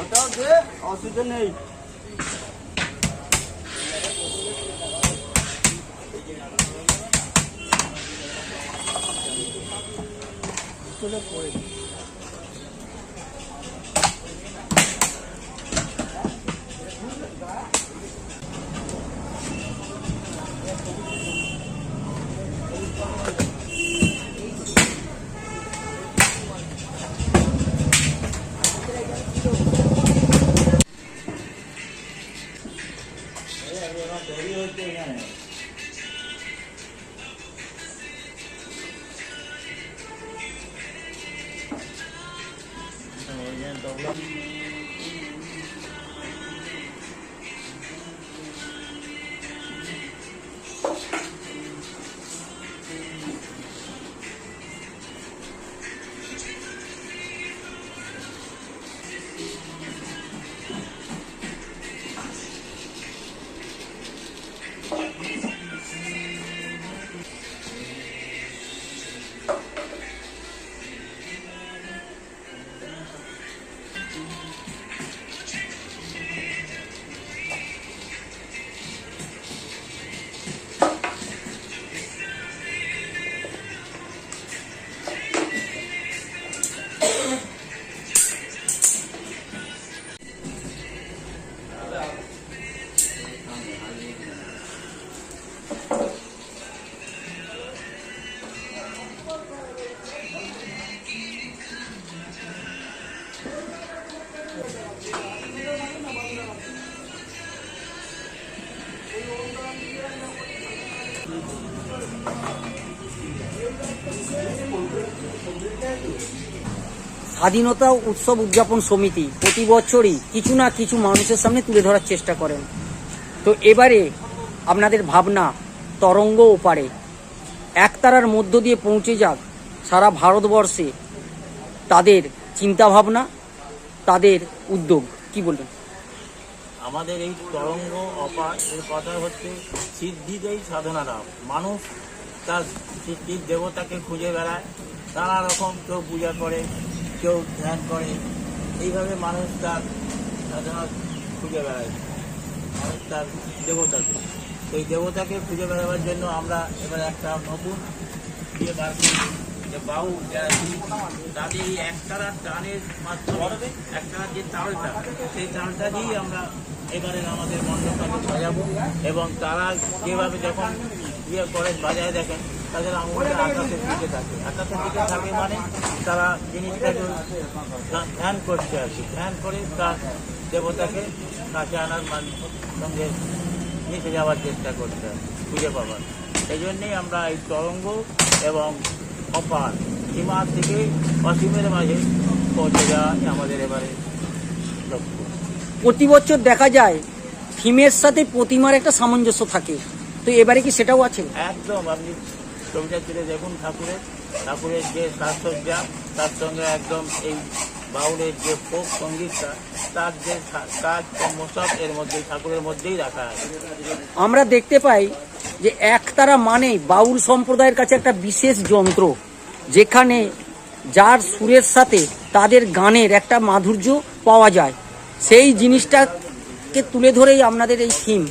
ওটাও দে অসুবিধা নেই চলে পড়ে স্বাধীনতা উৎসব উদযাপন সমিতি প্রতি বছরই কিছু না কিছু মানুষের সামনে তুলে ধরার চেষ্টা করেন। তো এবারে আপনাদের ভাবনা তরঙ্গ ওপারে। একতারার মধ্য দিয়ে পৌঁছে যাক সারা ভারতবর্ষে তাদের চিন্তা ভাবনা তাদের উদ্যোগ। কি বলবেন? আমাদের এই তরঙ্গ অপার, এর কথা হচ্ছে সিদ্ধিতেই সাধনারা মানুষ তার সিদ্ধির দেবতাকে খুঁজে বেড়ায়, নানা রকম কেউ পূজা করে কেউ ধ্যান করে। এইভাবে মানুষ তার সাধনা খুঁজে বেড়ায়। মানুষ তার দেবতাকে। এই দেবতাকে খুঁজে বেড়াবার জন্য আমরা এবার একটা নতুন ইয়ে বার করেছি যে বাউ যারা তাদের এই একতারা টানের মাধ্যমে একতারার যে তালটা, সেই তালটা দিয়েই আমরা এবারে আমাদের মণ্ডপটাকে সাজাবো। এবং তারা যেভাবে যখন ইয়ে করে, বাজায় দেখেন তাদের আঙুলটা আকাশের দিকে থাকে। আকাশের দিকে থাকে মানে তারা জিনিসটাকে ধ্যান- করছে আর কি। ধ্যান করে তার দেবতাকে কাছে আনার সঙ্গে মিশে যাওয়ার চেষ্টা করতে হয় খুঁজে পাবার সেই জন্যেই আমরা এই তরঙ্গ এবং অপার সীমা থেকে অসীমের মাঝে পৌঁছে যাওয়াই আমাদের এবারে লক্ষ্য। প্রতি বছর দেখা যায় থিমের সাথে প্রতিমার একটা সামঞ্জস্য থাকে। তো এবারে কি সেটাও আছে? একদম আপনি ছবিটা তুলে দেখুন ঠাকুরের ঠাকুরের যে সাজসজ্জা তার সঙ্গে একদম এই বাউলের যে ফোক সঙ্গীতটা তার যে কাজ কর্ম সব এর মধ্যেই ঠাকুরের মধ্যেই রাখা আছে। আমরা দেখতে পাই যে একতারা মানেই বাউল সম্প্রদায়ের কাছে একটা বিশেষ যন্ত্র যেখানে যার সুরের সাথে তাদের গানের একটা মাধুর্য পাওয়া যায়। সেই জিনিসটাকে তুলে ধরেই আপনাদের এই থিম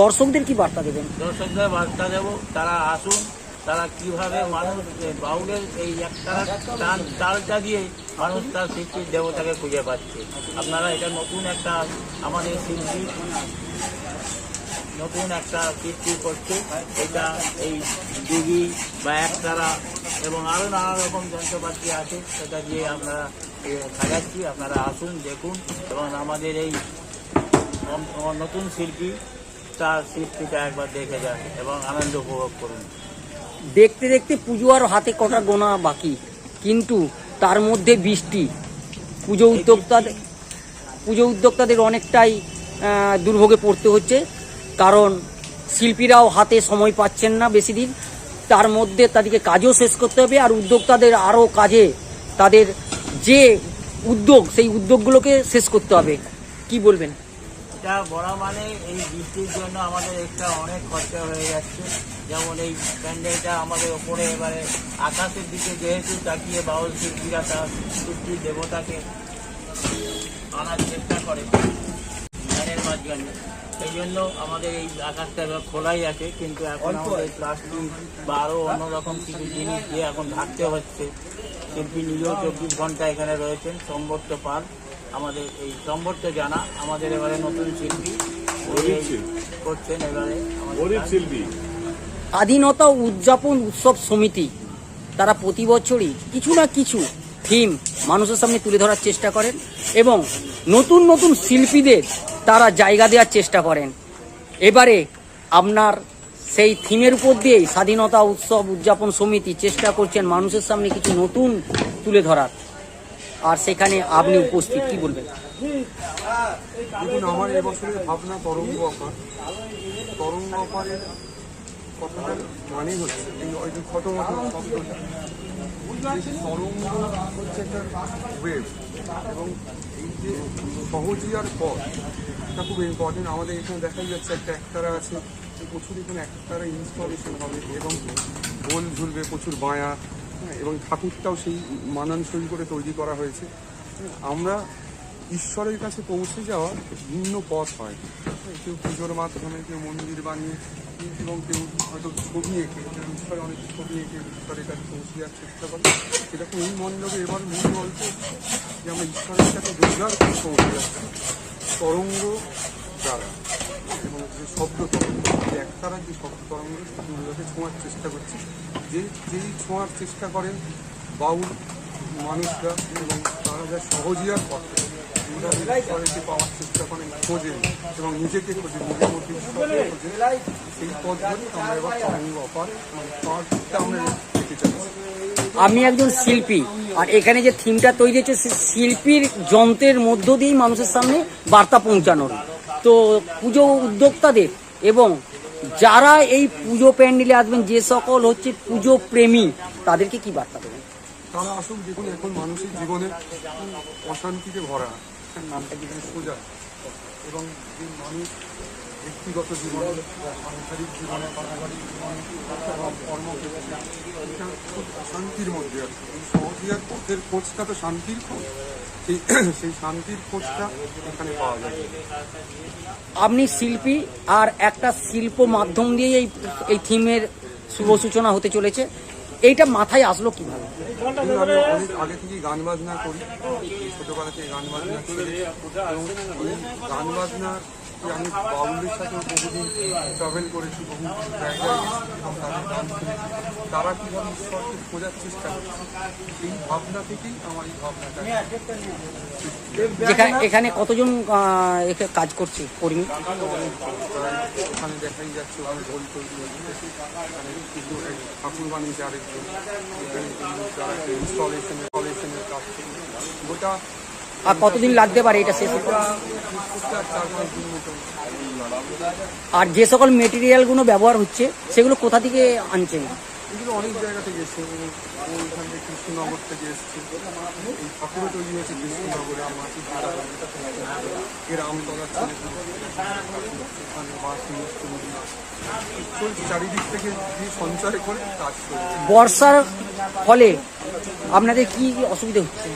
দর্শকদের কি বার্তা দেবেন? দর্শকদের বার্তা দেব তারা আসুন তারা কীভাবে মানুষ বাউলের এই একটা টান, তালটা দিয়ে মানুষ তার সৃষ্টির দেবতাকে খুঁজে পাচ্ছে। আপনারা এটা নতুন একটা আমাদের শিল্পী নতুন একটা সৃষ্টি করছে। এটা এই দিঘি বা একতারা এবং আরও নানা রকম যন্ত্রপাতি আছে, সেটা দিয়ে আমরা সাজাচ্ছি। আপনারা আসুন, দেখুন এবং আমাদের এই নতুন শিল্পী তার সৃষ্টিটা একবার দেখে যান এবং আনন্দ উপভোগ করুন। দেখতে দেখতে পুজো আর হাতে কটা গোনা বাকি। কিন্তু তার মধ্যে বৃষ্টি। পুজো উদ্যোক্তাদের পুজো উদ্যোক্তাদের অনেকটাই দুর্ভোগে পড়তে হচ্ছে। কারণ শিল্পীরাও হাতে সময় পাচ্ছেন না বেশি দিন। তার মধ্যে তাদেরকে কাজও শেষ করতে হবে আর উদ্যোক্তাদের আরও কাজে তাদের যে উদ্যোগ, সেই উদ্যোগগুলোকে শেষ করতে হবে। কি বলবেন? এটা বড় মানে এই বৃষ্টির জন্য আমাদের একটা অনেক খরচা হয়ে যাচ্ছে। যেমন এই প্যান্ডেলটা আমাদের ওপরে এবারে আকাশের দিকে যেহেতু তাকিয়ে বাউল শিল্পীরা তার সৃষ্টির দেবতাকে আনার চেষ্টা করে ধানের মাঝখানে। সেই জন্য আমাদের এই আকাশটা এবার খোলাই আছে কিন্তু এখন আমাদের প্লাস্টিক বা আরও অন্যরকম কিছু জিনিস দিয়ে এখন ঢাকতে হচ্ছে। শিল্পী নিজেও চব্বিশ ঘণ্টা এখানে রয়েছেন সম্বর্ত পাল আমাদের এই সম্বর্ত জানা আমাদের এবারে নতুন শিল্পী করছেন এবারে আমাদের কাজ। স্বাধীনতা উদযাপন উৎসব সমিতি। তারা প্রতি বছরই কিছু না কিছু থিম মানুষের সামনে তুলে ধরার চেষ্টা করেন এবং নতুন নতুন শিল্পীদের তারা জায়গা দেওয়ার চেষ্টা করেন। এবারে আপনার সেই থিমের উপর দিয়েই স্বাধীনতা উৎসব উদযাপন সমিতি চেষ্টা করছেন মানুষের সামনে কিছু নতুন তুলে ধরার। আর সেখানে আপনি উপস্থিত, কি বলবেন? দেখুন, আমার এবছরের ভাবনা তরঙ্গ অফার তরঙ্গ অফারের কথাটার মানে হচ্ছে এই ওই যে মতো তরঙ্গ হচ্ছে একটা ওয়েভ এবং এই যে সহজিয়ার পথ, এটা খুব ইম্পর্টেন্ট আমাদের এখানে দেখাই যাচ্ছে, একটা একতারা আছে। প্রচুর এখানে একতারা ইনস্টলেশন হবে এবং গোল ঝুলবে, প্রচুর বায়া। এবং ঠাকুরটাও সেই মানানসই করে তৈরি করা হয়েছে। আমরা ঈশ্বরের কাছে পৌঁছে যাওয়া ভিন্ন পথ হয়। কেউ পুজোর মাধ্যমে কেউ মন্দির বানিয়ে এবং কেউ হয়তো ছবি এঁকে ঈশ্বরে অনেক ছবি এঁকে ঈশ্বরের কাছে পৌঁছে যাওয়ার চেষ্টা করে। সেরকম এই মণ্ডপে এবার মূল গল্প যে আমরা ঈশ্বরের কাছে রোজগার করে পৌঁছে যাচ্ছি, তরঙ্গ দ্বারা। এবং যে শব্দ তরঙ্গ একতারা যে শব্দ তরঙ্গ সেগুলোকে ছোঁয়ার চেষ্টা করছি। যে যেই ছোঁয়ার চেষ্টা করেন, বাউল মানুষরা এবং তারা যা পেতে চাচ্ছি। আমি একজন শিল্পী, আর এখানে যে থিমটা তৈরি হচ্ছে শিল্পীর যন্ত্রের মধ্য দিয়েই মানুষের সামনে বার্তা পৌঁছানোর। তো পুজো উদ্যোক্তাদের এবং যারা এই পুজো প্যান্ডেলে আসবেন, যে সকল হচ্ছে পুজো প্রেমী, তাদেরকে কি বার্তা দেবেন? তারা আসুক, দেখুন, এখন মানুষের জীবনে অশান্তিতে ভরা। নামটা জীবনে সোজা। এবং যে মানুষ ব্যক্তিগত জীবনে, সাংসারিক জীবনে, পারিবারিক জীবনে কর্মক্ষেত্রে খুব অশান্তির মধ্যে আছে। এই সহজিয়ার পথের খোঁজটা তো শান্তির খোঁজ। সেই সেই শান্তির খোঁজটা এখানে পাওয়া যায়। আপনি শিল্পী আর একটা শিল্প মাধ্যম দিয়ে এই এই থিমের শুভ সূচনা হতে চলেছে। এইটা মাথায় আসলো কীভাবে? আমি অনেক আগে থেকেই গান বাজনা করি। ছোটবেলা থেকে গান বাজনা করি। এবং গান বাজনা আমি বাউলদের সাথে বহুদিন ট্রাভেল করেছি বহু জায়গায় গেছি এবং তাদের গান শুনেছি। তারা কীভাবে ঈশ্বরকে খোঁজার চেষ্টা করছে এই ভাবনা থেকেই আমার এই ভাবনাটা যেখানে এখানে কতজন কাজ করছে কর্মী? ওখানে দেখাই যাচ্ছে ওখানে গোল তৈরি হচ্ছে এক ঠাকুর বানিয়েছে আরেকজন। যারা ইনস্টলেশন ইনস্টলেশনের কাজ করছে। গোটা আর কতদিন লাগতে পারে এটা শেষ? আর যে সকল মেটেরিয়ালগুলো ব্যবহার হচ্ছে সেগুলো কোথা থেকে আনছেন এগুলো অনেক জায়গা থেকে এসছে। ওইখান থেকে কৃষ্ণনগর থেকে এসছে। এই ঠাকুরও তৈরি হয়েছে কৃষ্ণনগরে আমার এর আমতলা ছেলে। এখানে মাছ মিষ্টি মুড়ি চলছে চারিদিক থেকে যে সঞ্চয় করে কাজ বর্ষার ফলে আপনাদের কি কি অসুবিধা হচ্ছে?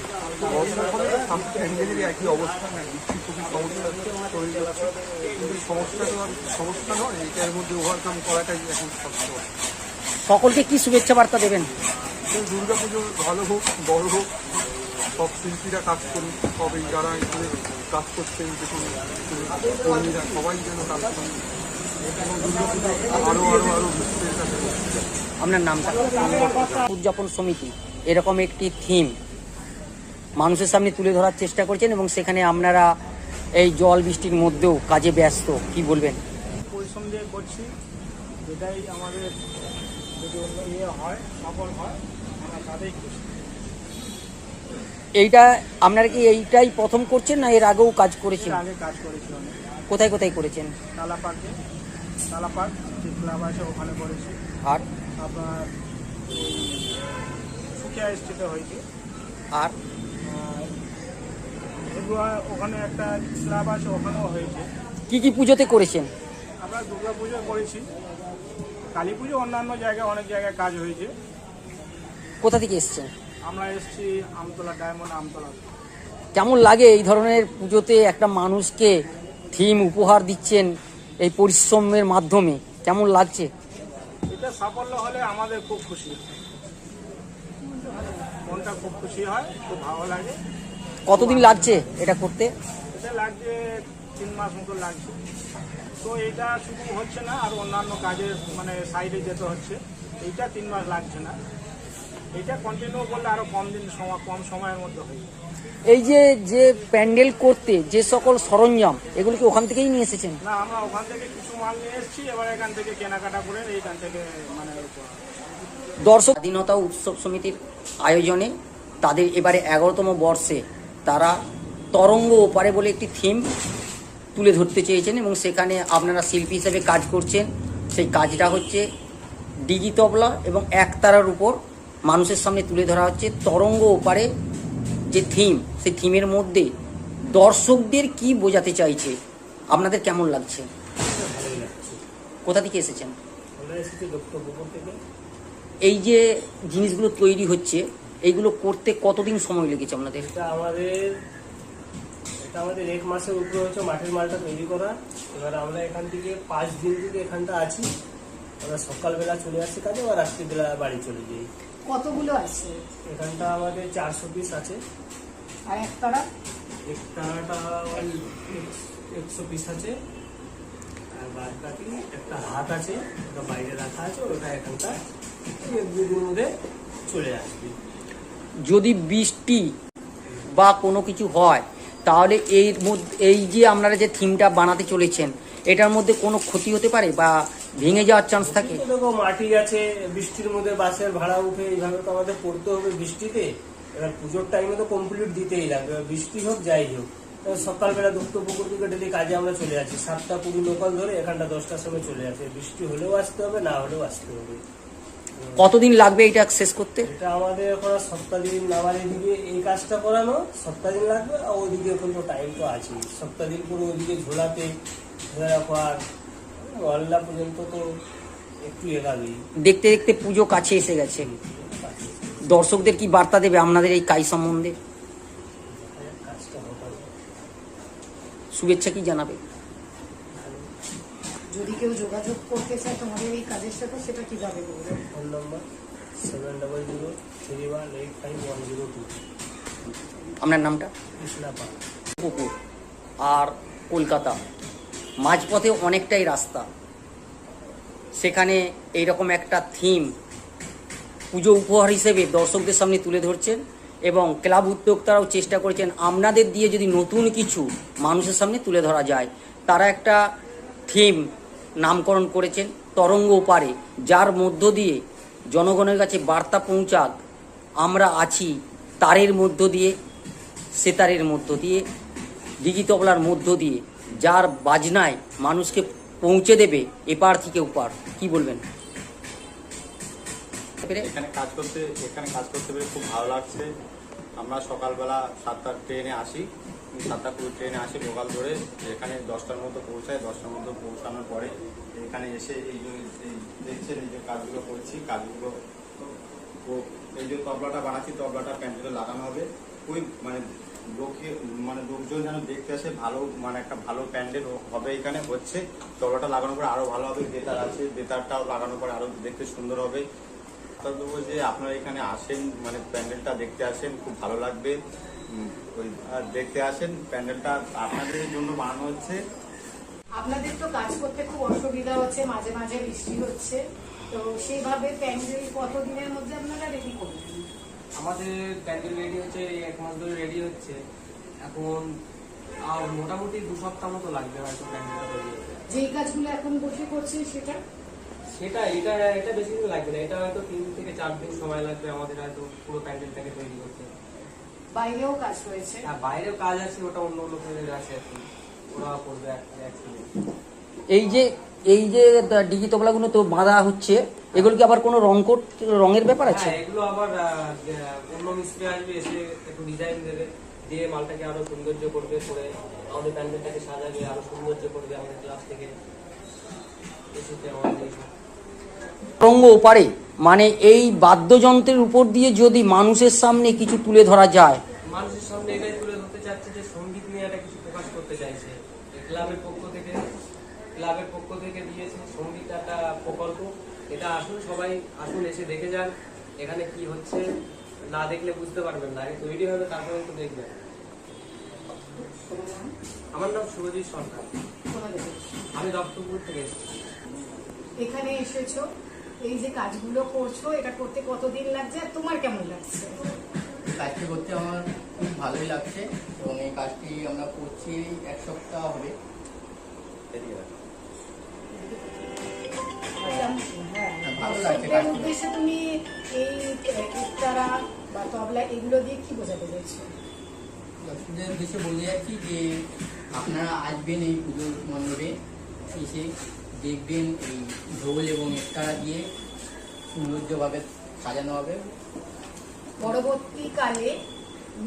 একই অবস্থা খুবই সমস্যা আর সমস্যা নয় এটার মধ্যে করাটাই। সকলকে কি শুভেচ্ছা বার্তা দেবেন তো দুর্গাপুজো ভালো হোক বড় হোক সব শিল্পীরা কাজ করুন সবাই যারা এখানে কাজ করছেন দেখুন কর্মীরা সবাই যেন কাজ করেন পৌঁছে যায়। আপনার নামটা উদযাপন সমিতি এরকম একটি থিম মানুষের সামনে তুলে ধরার চেষ্টা করছেন এবং সেখানে আপনারা এই জল বৃষ্টির মধ্যেও কাজে ব্যস্ত কি বলবেন? পরিশ্রম দিয়ে করছি আমাদের যদি অন্য ইয়ে হয় সফল হয় আমরা তাতেই খুশি। এইটা আপনারা কি এইটাই প্রথম করছেন না এর আগেও কাজ করেছেন? আগে কাজ করেছি অনেক কোথায় কোথায় করেছেন? তালা পার্কে তালা পার্ক যে ক্লাব আছে ওখানে করেছি। আর? আপনার সুখিয়া স্ট্রিটে হয়েছে। আর? ওখানে একটা ক্লাব আছে ওখানেও হয়েছে। কি কি পুজোতে করেছেন? আমরা দুর্গা পুজো করেছি। কালী পুজো অন্যান্য জায়গায় অনেক জায়গায় কাজ হয়েছে। কোথা থেকে এসছেন? আমরা এসেছি আমতলা ডায়মন্ড আমতলা। কেমন লাগে এই ধরনের পুজোতে একটা মানুষকে থিম উপহার দিচ্ছেন এই পরিশ্রমের মাধ্যমে? কেমন লাগছে? এটা সাফল্য হলে আমাদের খুব খুশি মনটা খুব খুশি হয় খুব ভালো লাগে। কতদিন লাগছে এটা করতে? এটা লাগছে তিন মাস মতো লাগছে। তো এটা শুধু হচ্ছে না আর অন্যান্য কাজের মানে সাইডে যেতে হচ্ছে। এইটা তিন মাস লাগছে না। এটা কন্টিনিউ করলে আরও কম দিন সময় কম সময়ের মধ্যে হয়ে এই যে যে প্যান্ডেল করতে যে সকল সরঞ্জাম এগুলো কি ওখান থেকেই নিয়ে এসেছেন? না আমরা ওখান থেকে কিছু মাল নিয়ে এসেছি। এবার এখান থেকে কেনাকাটা করে এইখান থেকে মানে দর্শক স্বাধীনতা উৎসব সমিতির আয়োজনে তাদের এবারে এগারোতম বর্ষে তারা তরঙ্গ ওপারে বলে একটি থিম তুলে ধরতে চেয়েছেন এবং সেখানে আপনারা শিল্পী হিসেবে কাজ করছেন। সেই কাজটা হচ্ছে ডিজি তবলা এবং একতারার উপর মানুষের সামনে তুলে ধরা হচ্ছে তরঙ্গ ওপারে যে থিম সেই থিমের মধ্যে দর্শকদের কি বোঝাতে চাইছে আপনাদের কেমন লাগছে? কোথা থেকে এসেছেন? এই যে জিনিসগুলো তৈরি হচ্ছে এইগুলো করতে কতদিন সময় লেগেছে আপনাদের? এটা আমাদের এটা আমাদের এক মাসের উপরে হচ্ছে মাটির মালটা তৈরি করা। এবার আমরা এখান থেকে পাঁচ দিন থেকে এখানটা আছি আমরা সকালবেলা চলে আসছি কাজে আবার রাত্রিবেলা বাড়ি চলে যাই। কতগুলো আছে? এখানটা আমাদের চারশো পিস আছে। আর একতারা একটাটা একশো পিস আছে। আর বাদ বাকি একটা হাত আছে ওটা বাইরে রাখা আছে ওটা এখানটা এক দুদিনের মধ্যে চলে আসবে। যদি বৃষ্টি বা কোনো কিছু হয়, তাহলে এর মধ্যে এই যে আপনারা যে থিমটা বানাতে চলেছেন, এটার মধ্যে কোনো ক্ষতি হতে পারে বা ভেঙে যাওয়ার চান্স থাকে? দেখো, মাটি আছে, বৃষ্টির মধ্যে বাসের ভাড়া উঠে এইভাবে তো আমাদের পড়তে হবে বৃষ্টিতে। এবার পুজোর টাইমে তো কমপ্লিট দিতেই লাগবে বৃষ্টি হোক, যাই হোক। সকালবেলা দত্ত পুকুর থেকে ডেলি কাজে আমরা চলে যাচ্ছি। সাতটা কুড়ি লোকাল ধরে এখানটা দশটার সময় চলে আসে বৃষ্টি হলেও আসতে হবে, না হলেও আসতে হবে। কতদিন লাগবে এটা শেষ করতে? এটা আমাদের এখন সপ্তাহ দিন আমার এদিকে এই কাজটা করানো সপ্তাহ দিন লাগবে আর ওদিকে এখন তো টাইম তো আছে সপ্তাহ দিন করে ওদিকে ঝোলাতে ধরে রাখো মহল্লা পর্যন্ত তো একটু এগাবেই দেখতে দেখতে পুজো কাছে এসে গেছে। দর্শকদের কি বার্তা দেবে আপনাদের এই কাজ সম্বন্ধে? শুভেচ্ছা কি জানাবে? যদি কেউ যোগাযোগ করতে চায় তোমাদের এই কাজের সাথে সেটা কীভাবে করবে? Phone number seven double zero three one eight five one zero two. আপনার নামটা? কৃষ্ণা পাল। পুকুর আর কলকাতা। মাঝপথে অনেকটাই রাস্তা। সেখানে এইরকম একটা থিম পুজো উপহার হিসেবে দর্শকদের সামনে তুলে ধরছেন এবং ক্লাব উদ্যোক্তারাও চেষ্টা করেছেন আপনাদের দিয়ে যদি নতুন কিছু মানুষের সামনে তুলে ধরা যায় তারা একটা থিম নামকরণ করেছেন তরঙ্গ পারে যার মধ্য দিয়ে জনগণের কাছে বার্তা পৌঁছাক আমরা আছি তারের মধ্য দিয়ে, সেতারের মধ্য দিয়ে ডিজিতবলার মধ্য দিয়ে, যার বাজনায় মানুষকে পৌঁছে দেবে এপার থেকে ওপার। কি বলবেন? এখানে কাজ করতে, এখানে কাজ করতে পেরে খুব ভালো লাগছে। আমরা সকালবেলা সাতটার ট্রেনে আসি। সাতটা কুড়ি ট্রেনে আসি লোকাল ধরে এখানে দশটার মতো পৌঁছায়, দশটার মতো পৌঁছানোর পরে এখানে এসে এই যে দেখছেন এই যে কাজগুলো করছি, কাজগুলো এই যে তবলাটা বানাচ্ছি, তবলাটা প্যান্ডেলে লাগানো হবে। ওই মানে লোকে মানে লোকজন যেন দেখতে আসে, ভালো মানে একটা ভালো প্যান্ডেল হবে এখানে, হচ্ছে। তবলাটা লাগানোর পরে আরও ভালো হবে, বেতার আছে, বেতারটাও লাগানোর পরে আরও দেখতে সুন্দর হবে। দেবো যে আপনারা এখানে আসেন মানে প্যান্ডেলটা দেখতে আসেন, খুব ভালো লাগবে। ওই দেখতে আসেন প্যান্ডেলটা আপনাদের জন্য বানানো হচ্ছে। আপনাদের তো কাজ করতে খুব অসুবিধা হচ্ছে মাঝে মাঝে বৃষ্টি হচ্ছে। তো সেইভাবে প্যান্ডেল কতদিনের মধ্যে আপনারা রেডি করবেন? আমাদের প্যান্ডেল রেডি হচ্ছে এই এক মাস ধরে রেডি হচ্ছে। এখন আর মোটামুটি দু সপ্তাহ মতো লাগবে হয়তো প্যান্ডেলটা তৈরি হতে যেই কাজগুলো এখন বসে করছেন সেটা? সেটা এটা এটা বেশি দিন লাগবে না। এটা হয়তো তিন থেকে চার দিন সময় লাগবে আমাদের হয়তো পুরো প্যান্ডেলটাকে তৈরি করতে। বাইরেও কাজ হয়েছে আর বাইরেও কাজ আছে ওটা অন্য লোকেদের আছে আর কি ওরা করবে এই যে এই যে ডিজি তবলাগুলো তো বাঁধা হচ্ছে এগুলো কি আবার কোনো রং কোট রঙের ব্যাপার আছে? হ্যাঁ এগুলো আবার অন্য মিস্ত্রি আসবে এসে একটু ডিজাইন দেবে দিয়ে মালটাকে আরও সৌন্দর্য করবে করে আমাদের প্যান্ডেলটাকে সাজাবে আরও সৌন্দর্য করবে আমাদের ক্লাস থেকে। এসেতে আমাদের তরঙ্গ ওপারে মানে এই বাদ্যযন্ত্রের উপর দিয়ে যদি মানুষের সামনে কিছু তুলে ধরা যায়। মানুষের সামনে এটাই তুলে ধরতে চাচ্ছে যে সংগীত নিয়ে একটা কিছু প্রকাশ করতে চাইছে। ক্লাবের পক্ষ থেকে ক্লাবের পক্ষ থেকে দিয়েছে সংগীত একটা প্রকল্প। এটা আসুন সবাই আসুন এসে দেখে যান এখানে কি হচ্ছে। না দেখলে বুঝতে পারবেন না আগে তৈরি হবে তারপরে একটু দেখবেন। আমার নাম সুরজিৎ সরকার। আমি দত্তপুর থেকে এসেছি। এখানে এসেছ? এই যে কাজগুলো করছ এটা করতে কতদিন লাগছে আর তোমার কেমন লাগছে? কাজটি করতে আমার খুব ভালোই লাগছে এবং এই কাজটি আমরা করছি এক সপ্তাহ হবে। হ্যাঁ। ভালো লাগছে উদ্দেশ্যে তুমি এই ইফতারা বা তবলা এগুলো দিয়ে কি বোঝাতে চাইছো? দর্শকদের উদ্দেশ্যে বলে যাচ্ছি যে আপনারা আসবেন এই পুজোর মণ্ডপে এসে দেখবেন এই ঢোল এবং একতারা দিয়ে সৌন্দর্যভাবে সাজানো হবে। পরবর্তীকালে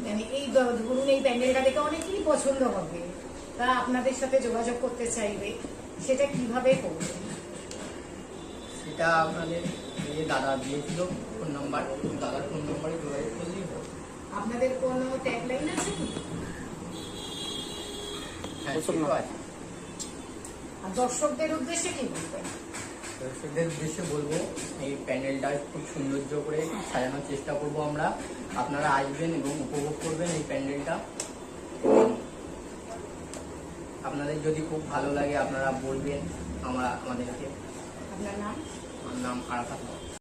মানে এই ধরুন এই প্যান্ডেলটা দেখে অনেকেই পছন্দ হবে। তারা আপনাদের সাথে যোগাযোগ করতে চাইবে সেটা কীভাবে করবে? সেটা আপনাদের এই যে দাদা দিয়েছিল ফোন নাম্বার দাদার ফোন নাম্বারে যোগাযোগ করলেই হবে। আপনাদের কোনো ট্যাগলাইন আছে কি? হ্যাঁ অবশ্যই সেটাও না। আছে আর দর্শকদের উদ্দেশ্যে কি বলবেন? দর্শকদের উদ্দেশ্যে বলব এই প্যান্ডেলটা খুব সৌন্দর্য করে সাজানোর চেষ্টা করব আমরা। আপনারা আসবেন এবং উপভোগ করবেন এই প্যান্ডেলটা আপনাদের যদি খুব ভালো লাগে আপনারা বলবেন আমরা আমাদেরকে। আপনার নাম? আমার নাম আরাফাত।